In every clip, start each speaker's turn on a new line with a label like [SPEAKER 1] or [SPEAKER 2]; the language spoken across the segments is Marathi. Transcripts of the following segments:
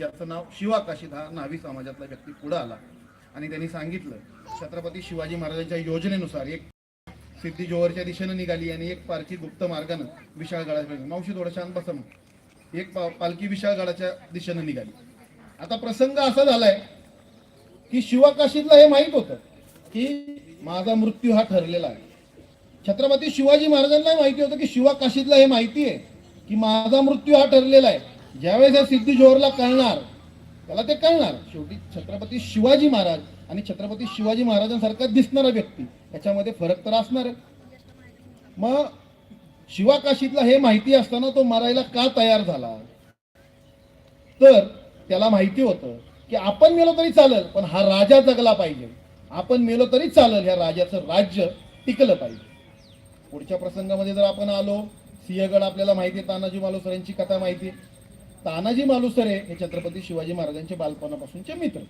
[SPEAKER 1] याचं नाव शिवाकाशीद हा नावी समाजातला व्यक्ती पुढे आला. आणि त्यांनी सांगितलं छत्रपती शिवाजी महाराजांच्या योजनेनुसार एक सिद्धी जोहरच्या दिशेनं निघाली आणि एक पालखी गुप्त मार्गानं विशाळगडाच्या मावशी थोडं शांत बसा एक पा- पालखी विशाळगडाच्या दिशेनं निघाली. आता प्रसंग असा झालाय की शिवाकाशीदला हे माहीत होतं की माझा मृत्यू हा ठरलेला आहे. छत्रपती शिवाजी महाराजांना माहिती होतं की शिवाकाशीदला हे माहिती आहे की माझा मृत्यू हा ठरलेला आहे. ज्यावेळेस सिद्धी जोहरला कळणार त्याला ते कळणार. शेवटी छत्रपती शिवाजी महाराज आणि छत्रपती शिवाजी महाराजांसारखा दिसणारा व्यक्ती याच्यामध्ये फरक तर असणार आहे. मग शिवाकाशीतला हे माहिती असताना तो मरायला का तयार झाला? तर त्याला माहिती होतं की आपण मेलो तरी चालेल पण हा राजा जगला पाहिजे. आपण मेलो तरी चालेल ह्या राजाचं राज्य टिकलं पाहिजे. पुढच्या प्रसंगामध्ये जर आपण आलो सिंहगड आपल्याला माहिती आहे तानाजी मालुसरांची कथा माहिती तानाजी मालुसरे हे छत्रपती शिवाजी महाराजांचे बालपणापासूनचे मित्र.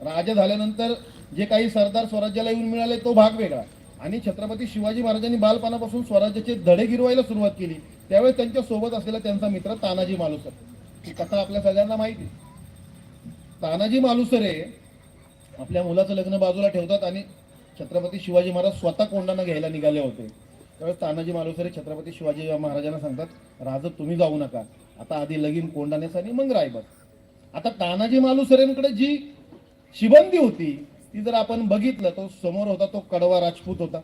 [SPEAKER 1] राजा झाल्यानंतर जे काही सरदार स्वराज्याला येऊन मिळाले तो भाग वेगळा. आणि छत्रपती शिवाजी महाराजांनी बालपणापासून स्वराज्याचे धडे गिरवायला सुरुवात केली. त्यावेळेस त्यांच्यासोबत असलेला त्यांचा मित्र तानाजी मालुसरे. ही कथा आपल्या सगळ्यांना माहिती आहे. तानाजी मालुसरे आपल्या मुलाचं लग्न बाजूला ठेवतात आणि छत्रपती शिवाजी महाराज स्वतः कोंडाना घ्यायला निघाले होते. त्यावेळेस तानाजी मालुसरे छत्रपती शिवाजी महाराजांना सांगतात राज तुम्ही जाऊ नका. आता आधी लगीन कोंडानेस आणि मग रायबत आता तानाजी मालुसरेंकडे जी शिबंदी होती ती जर आपण बघितलं तो समोर होता तो कडवा राजपूत होता.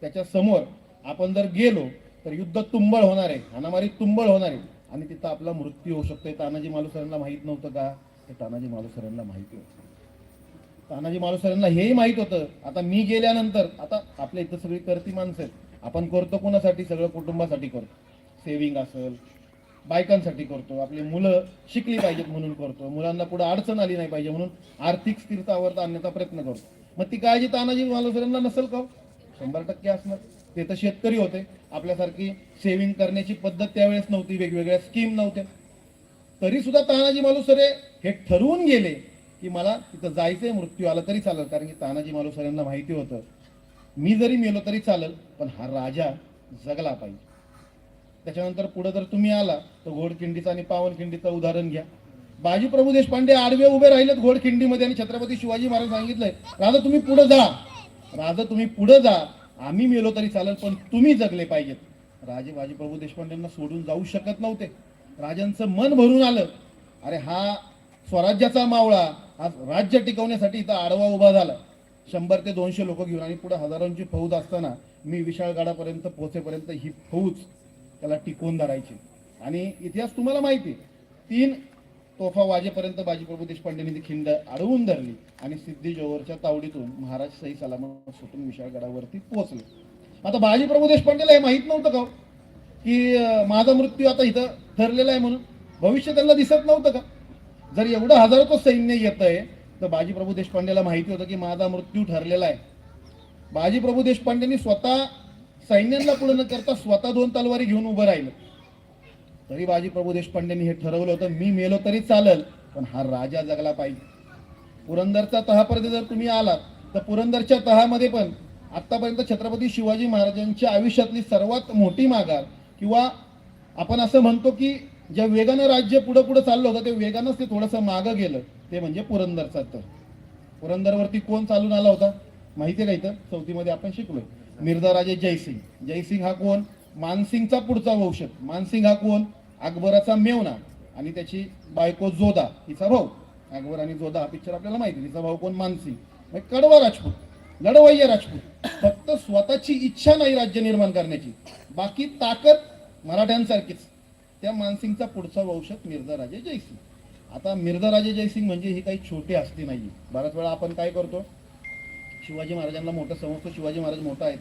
[SPEAKER 1] त्याच्यासमोर आपण जर गेलो तर युद्ध तुंबळ होणार आहे हानामारी तुंबळ होणार आहे. आणि तिथं आपला मृत्यू होऊ शकतो हे तानाजी मालुसरेंना माहीत नव्हतं का? हे तानाजी मालुसरेंना माहिती होतं. तानाजी मालुसरेंना हेही माहीत होतं. आता मी गेल्यानंतर आता आपल्या इथं सगळी करती माणसं आहेत. आपण करतो कोणासाठी? सगळं कुटुंबासाठी करतो. सेविंग असेल बायकांसाठी करतो. आपली मुलं शिकली पाहिजेत म्हणून करतो. मुलांना पुढे अडचण आली नाही पाहिजे म्हणून आर्थिक स्थिरतावर आणण्याचा प्रयत्न करतो. मग ती काळजी तानाजी मालुसरेंना नसेल का हो? शंभर टक्के असणार. ते तर शेतकरी होते. आपल्यासारखी सेव्हिंग करण्याची पद्धत त्यावेळेस नव्हती. वेगवेगळ्या स्कीम नव्हत्या. तरी सुद्धा तानाजी मालुसरे हे ठरवून गेले की मला तिथं जायचंय मृत्यू आला तरी चालेल. कारण की तानाजी मालुसरेंना माहिती होतं. मी जरी मेलो तरी चालेल पण हा राजा जगला पाहिजे. त्याच्यानंतर पुढे जर तुम्ही आला तर घोडखिंडीचं आणि पावनखिंडीचं उदाहरण घ्या. बाजीप्रभू देशपांडे आडवे उभे राहिलेत घोडखिंडीमध्ये आणि छत्रपती शिवाजी महाराज सांगितलंय राजा तुम्ही पुढे जा. राजा तुम्ही पुढे जा. आम्ही मेलो तरी चालेल पण तुम्ही जगले पाहिजेत. राजे बाजी प्रभू देशपांडेंना सोडून जाऊ शकत नव्हते. राजांचं मन भरून आलं. अरे हा स्वराज्याचा मावळा. आज राज्य टिकवण्यासाठी इथं आडवा उभा झाला. शंभर ते दोनशे लोक घेऊन आणि पुढे हजारांची फौज असताना मी विशाळगडापर्यंत पोहोचेपर्यंत ही फौज त्याला टिकवून धरायची. आणि इतिहास तुम्हाला माहिती आहे. तीन तोफा वाजेपर्यंत बाजीप्रभू देशपांडेंनी ती खिंड अडवून धरली आणि सिद्धी जोहरच्या तावडीतून महाराज सई सलामत सुटून विशाळगडावरती पोहोचले. आता बाजीप्रभू देशपांडेला हे माहीत नव्हतं का हो? की माझा मृत्यू आता इथं ठरलेला आहे म्हणून? भविष्य त्यांना दिसत नव्हतं का? जर एवढं हजारोचं सैन्य येत आहे तर बाजीप्रभू देशपांडेला माहिती होतं की माझा मृत्यू ठरलेला आहे. बाजीप्रभू देशपांडेंनी स्वतः सैन्यांना पुढे न करता स्वतः दोन तलवारी घेऊन उभं राहिलं. तरी बाजीप्रभू देशपांडेंनी हे ठरवलं होतं मी मेलो तरी चालेल पण हा राजा जगला पाहिजे. पुरंदरचा तहापर्यंत जर तुम्ही आलात तर पुरंदरच्या तहामध्ये पण आत्तापर्यंत छत्रपती शिवाजी महाराजांच्या आयुष्यातली सर्वात मोठी माघार किंवा आपण असं म्हणतो की ज्या वेगानं राज्य पुढं पुढं चाललं होतं ते वेगानंच ते थोडंसं मागं गेलं ते म्हणजे पुरंदरचा तर पुरंदरवरती कोण चालून आला होता? माहिती आहे का इथं? चौथीमध्ये आपण शिकलोय. मिर्झा राजे जयसिंग जयसिंग हा कोण? मानसिंगचा पुढचा वंशज मानसिंग हा कोण? अकबराचा मेवना आणि त्याची बायको जोधा. हिचा भाऊ. अकबर आणि जोधा हा पिक्चर आपल्याला माहिती हिचा तिचा भाऊ कोण? मानसिंग. म्हणजे कडवा राजपूत. लढवय्या राजपूत. फक्त स्वतःची इच्छा नाही राज्य निर्माण करण्याची. बाकी ताकद मराठ्यांसारखीच. त्या मानसिंगचा पुढचा वंशज मिर्झा राजे जयसिंग आता मिर्झाराजे जयसिंग म्हणजे ही काही छोटी हस्ती नाही बऱ्याच वेळा आपण काय करतो? शिवाजी महाराजांना मोठं समजतो शिवाजी महाराज मोठा आहे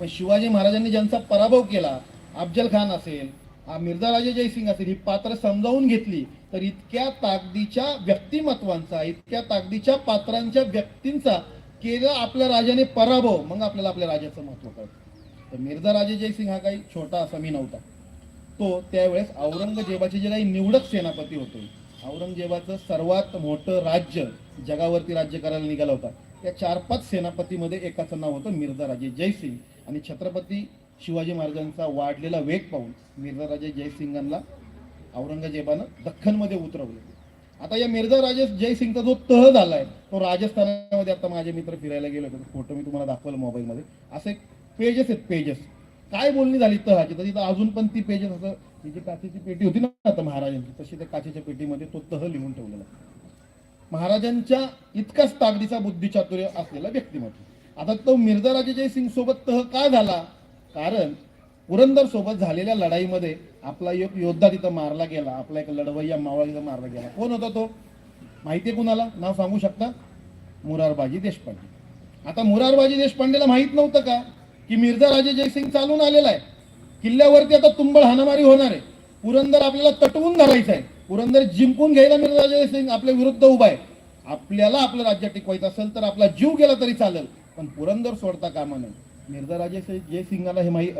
[SPEAKER 1] पण शिवाजी महाराजांनी ज्यांचा पराभव केला अफजल खान असेल हा मिर्झा राजे जयसिंग असेल ही पात्र समजावून घेतली तर इतक्या ताकदीच्या व्यक्तिमत्वांचा इतक्या ताकदीच्या पात्रांच्या व्यक्तींचा केला आपल्या राजाने पराभव मग आपल्याला आपल्या राजाचं महत्त्व कळतं. तर मिर्झा राजे जयसिंग हा काही छोटा असा मी नव्हता. तो त्यावेळेस औरंगजेबाचे जे काही निवडक सेनापती होते औरंगजेबाचं सर्वात मोठं राज्य जगावरती राज्य करायला निघाला होता. त्या चार पाच सेनापतीमध्ये एकाचं नाव होतं मिर्झा राजे जयसिंग. आणि छत्रपती शिवाजी महाराजांचा वाढलेला वेग पाहून मिर्झा राजे जयसिंगांना औरंगजेबानं दख्खनमध्ये उतरवले. आता या मिर्झा राजे जयसिंगचा जो तह झालाय तो राजस्थानामध्ये आता माझे मित्र फिरायला गेले होते. फोटो मी तुम्हाला दाखवलं मोबाईलमध्ये. असे पेजेस आहेत पेजेस काय बोलणी झाली तहाची? तर तिथं अजून पण ती पेजेस असं ती जी काचेची पेटी होती ना आता महाराजांची तशी त्या काचेच्या पेटीमध्ये तो तह लिहून ठेवलेला महाराजांच्या इतकाच ताकदीचा बुद्धिचातुर्य असलेला व्यक्तिमत्व. आता तो मिर्झा राजे जयसिंग सोबत तह का झाला? कारण पुरंदर सोबत झालेल्या लढाईमध्ये आपला एक योद्धा तिथं मारला गेला आपला एक लढवय्या मावळा तिथं मारला गेला. कोण होता तो? माहितीये कुणाला? नाव सांगू शकता? मुरारबाजी देशपांडे. आता मुरारबाजी देशपांडेला माहीत नव्हतं का की मिर्झा राजे जयसिंग चालून आलेला आहे? किल्ल्यावरती आता तुंबळ हाणामारी होणार आहे. पुरंदर आपल्याला तटवून धरायचं आहे. पुरंदर जिंकून घ्यायला मिर्झा जयसिंग आपल्या विरुद्ध उभा आहे. आपल्याला आपलं राज्य टिकवायचं असेल तर आपला जीव गेला तरी चालेल. पण पुरंदर सोडता कामा नये. मिर्झा राजे जयसिंगाला हे माहीत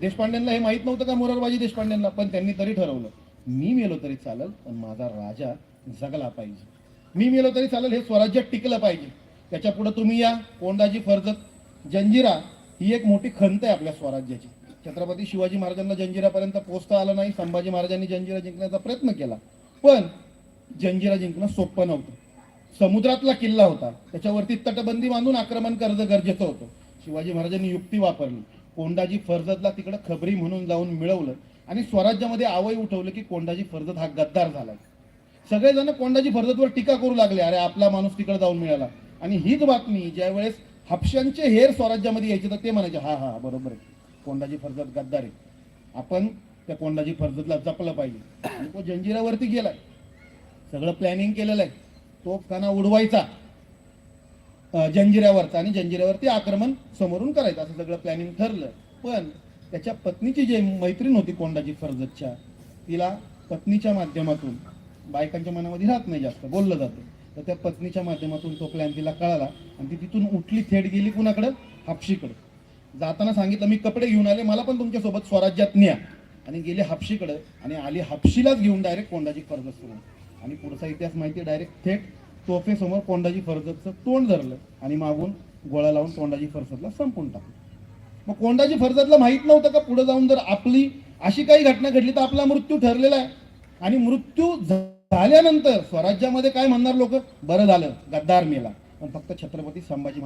[SPEAKER 1] देशपांडेंना हे माहीत नव्हतं का मोरारबाजी देशपांडेंना? पण त्यांनी तरी ठरवलं. मी मेलो तरी चालेल पण माझा राजा जगला पाहिजे. मी मेलो तरी चालेल हे स्वराज्य टिकलं पाहिजे. त्याच्या पुढे तुम्ही या कोंडाजी फर्जत जंजिरा ही एक मोठी खंत आहे आपल्या स्वराज्याची. छत्रपती शिवाजी महाराजांना जंजिरापर्यंत पोहोचता आलं नाही संभाजी महाराजांनी जंजिरा जिंकण्याचा प्रयत्न केला. पण जंजिरा जिंकणं सोपं नव्हतं. समुद्रातला किल्ला होता. त्याच्यावरती तटबंदी बांधून आक्रमण करणं गरजेचं होतं. शिवाजी महाराजांनी युक्ती वापरली. कोंडाजी फर्जतला तिकडं खबरी म्हणून जाऊन मिळवलं आणि स्वराज्यामध्ये आवय उठवलं की कोंडाजी फर्जत हा गद्दार झालाय. सगळेजण कोंडाजी फर्जतवर टीका करू लागले. अरे आपला माणूस तिकडे जाऊन मिळाला. आणि हीच बातमी ज्यावेळेस हापशांचे हेर स्वराज्यामध्ये यायचे तर ते म्हणायचे हा हा बरोबर आहे. कोंडाजी फर्जत गद्दार आहे आपण त्या कोंडाजी फर्जतला जपलं पाहिजे. आणि तो जंजिरावरती गेलाय. सगळं प्लॅनिंग केलेलं आहे. तो काना उडवायचा. अं, जंजिऱ्यावरचा आणि जंजिऱ्यावरती आक्रमण समोरून करायचं. असं सगळं प्लॅनिंग ठरलं. पण त्याच्या पत्नीची जी मैत्रीण होती कोंडाजी फर्जतच्या तिला पत्नीच्या माध्यमातून बायकांच्या मनामध्ये राहत नाही जास्त बोललं जातं. तर त्या पत्नीच्या माध्यमातून तो प्लॅन तिला कळाला आणि ती तिथून उठली थेट गेली कुणाकडं? हापशीकडं. जाताना सांगितलं मी कपडे घेऊन आले मला पण तुमच्यासोबत स्वराज्यात न्या. आणि गेले हापशीकडं आणि आली हापशीलाच घेऊन डायरेक्ट कोंडाजी फर्जत सुरू आणि पुढचा इतिहास माहिती डायरेक्ट थेट तोफेसमोर कोंडाजी फर्जतचं तोंड धरलं आणि मागून गोळा लावून कोंडाजी फर्जतला संपून टाकलं. मग कोंडाजी फर्जतला माहीत नव्हतं का पुढे जाऊन जर आपली अशी काही घटना घडली तर आपला मृत्यू ठरलेला आहे. आणि मृत्यू झाल्यानंतर स्वराज्यामध्ये काय म्हणणार लोक? बरं झालं गद्दार मेला. पण फक्त छत्रपती संभाजी महाराज